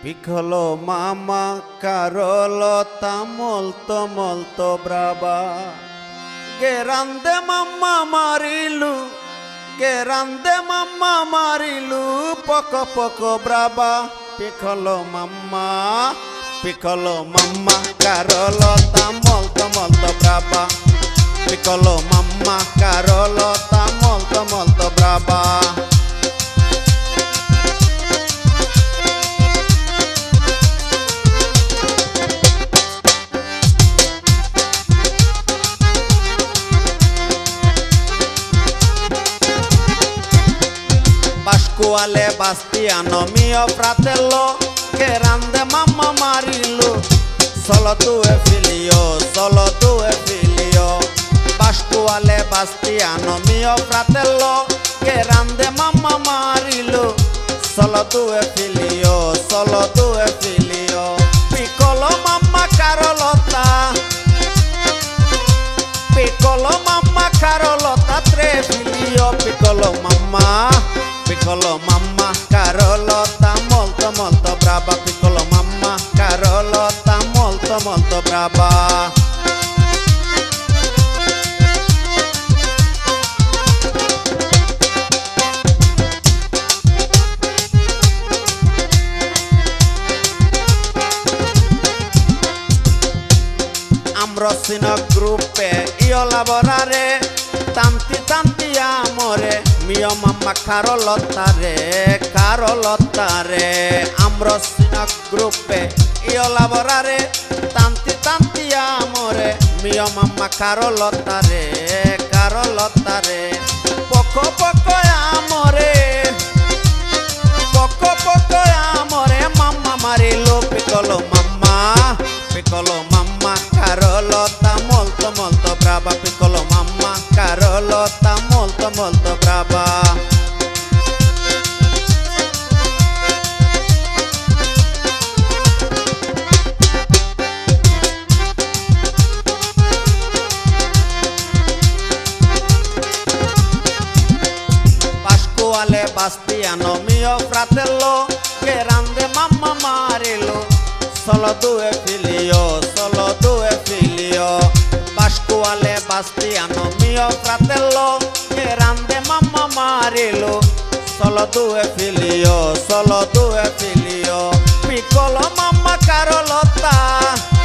Piccolo mamma Carolota molto molto brava Grande mamma Marilu Grande mamma Marilu poco poco brava Piccolo mamma Piccolo mamma Carolota molto molto brava Piccolo mamma Carolota Pasquale Bastiano, mio fratello, che grande mamma Marilu, solo due figlio, solo due figlio. Pasquale Bastiano, mio fratello, che grande mamma Marilu, solo due figlio, solo due figlio. Piccolo mamma Carolotta, piccolo mamma Carolotta, Carolotta, molto molto brava. Ambrosino gruppe, io lavorare, tanti tanti amore, mio mamma Carolotta re, Carolotta re, Ambrosino gruppe, io lavorare, tanti tanti amore, mio mamma Carolotta re, Carolotta re, poco poco amore, poco poco amore, mamma Marilu, piccolo mamma, piccolo mamma Carolotta, molto molto brava, piccolo mamma Carolotta, molto molto Pasquale Bastiano, mio fratello, grande mamma Marilu, solo due figlio, solo due figlio. Pasquale Bastiano, mio fratello, grande mamma Marilu, solo due figlio, solo due figlio. Piccolo mamma Carolotta,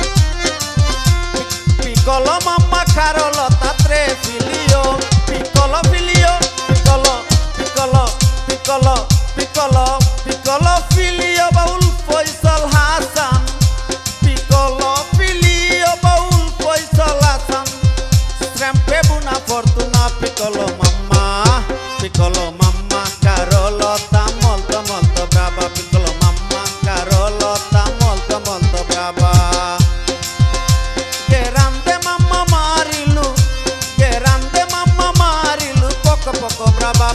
পিকল পিকল পিকল ফিলিয়া বাউল ফয়সাল হাসান। পিকল ফিলিয়া বাউল ফয়সাল হাসান। স্ট্যাম্পে বুনা ফরতুনা পিকল মাম্মা পিকল মাম্মা কারলতা মলত মলত ব্রাবা পিকল মাম্মা কারলতা মলত মলত ব্রাবা। গেরান্দে মাম্মা মারিলু গেরান্দে মাম্মা মারিলু, পক পক ব্রাবা